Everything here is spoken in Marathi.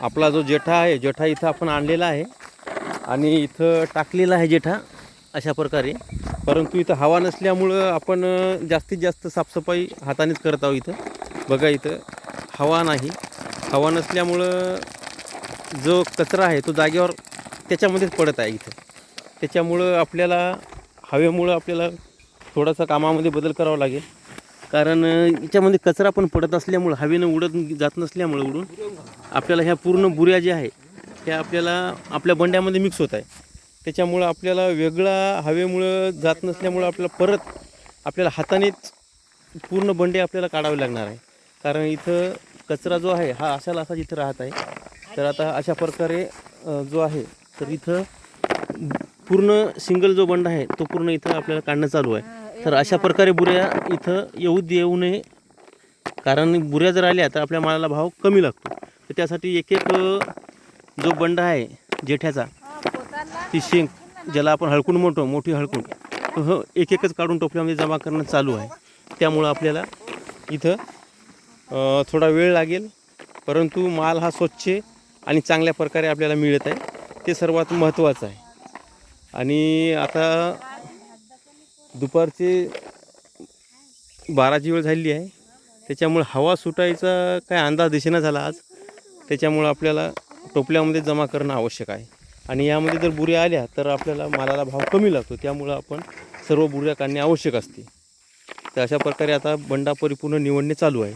आपला जो जेठा आहे जेठा इथं आपण आणलेला आहे आणि इथं टाकलेला आहे जेठा अशा प्रकारे. परंतु इथं हवा नसल्यामुळं आपण जास्तीत जास्त साफसफाई हातानेच करत आहोत इथं. बघा इथं हवा नाही. हवा नसल्यामुळं जो कचरा आहे तो जागेवर त्याच्यामध्येच पडत आहे इथं. त्याच्यामुळं आपल्याला हवेमुळं आपल्याला थोडासा कामामध्ये बदल करावा लागेल. कारण याच्यामध्ये कचरा पण पडत असल्यामुळं हवेनं उडत जात नसल्यामुळं उडून आपल्याला ह्या पूर्ण बुऱ्या ज्या आहे त्या आपल्याला आपल्या बंड्यामध्ये मिक्स होत आहे. त्याच्यामुळं आपल्याला वेगळा हवेमुळं जात नसल्यामुळं आपल्याला परत आपल्याला हातानेच पूर्ण बंडे आपल्याला काढावे लागणार आहे. कारण इथं कचरा जो आहे हा असाला असा जिथं राहत आहे तर आता अशा प्रकारे जो आहे तर इथं पूर्ण सिंगल जो बंड आहे तो पूर्ण इथं आपल्याला काढणं चालू आहे. तर अशा प्रकारे बुऱ्या इथं येऊ देऊ नये. कारण बुऱ्या जर आल्या तर आपल्या मालाला भाव कमी लागतो. तर त्यासाठी एक एक जो बंड आहे जेठ्याचा ती शेंग ज्याला आपण हळकून म्हणतो मोठी हळकून हो ह एक एकच काढून टोपल्यामध्ये जमा करणं चालू आहे. त्यामुळं आपल्याला इथं थोडा वेळ लागेल. परंतु माल हा स्वच्छ आणि चांगल्या प्रकारे आपल्याला मिळत आहे. ते सर्वात महत्त्वाचं आहे. आणि आता दुपारचे बाराची वेळ झालेली आहे. त्याच्यामुळे हवा सुटायचा काय अंदाज दिसेना झाला आज. त्याच्यामुळं आपल्याला टोपल्यामध्ये जमा करणं आवश्यक आहे. आणि यामध्ये जर बुऱ्या आल्या तर आपल्याला मालाला भाव कमी लागतो. त्यामुळं आपण सर्व बुऱ्या काढणे आवश्यक असते. तर अशा प्रकारे आता बंडा परिपूर्ण निवडणे चालू आहे.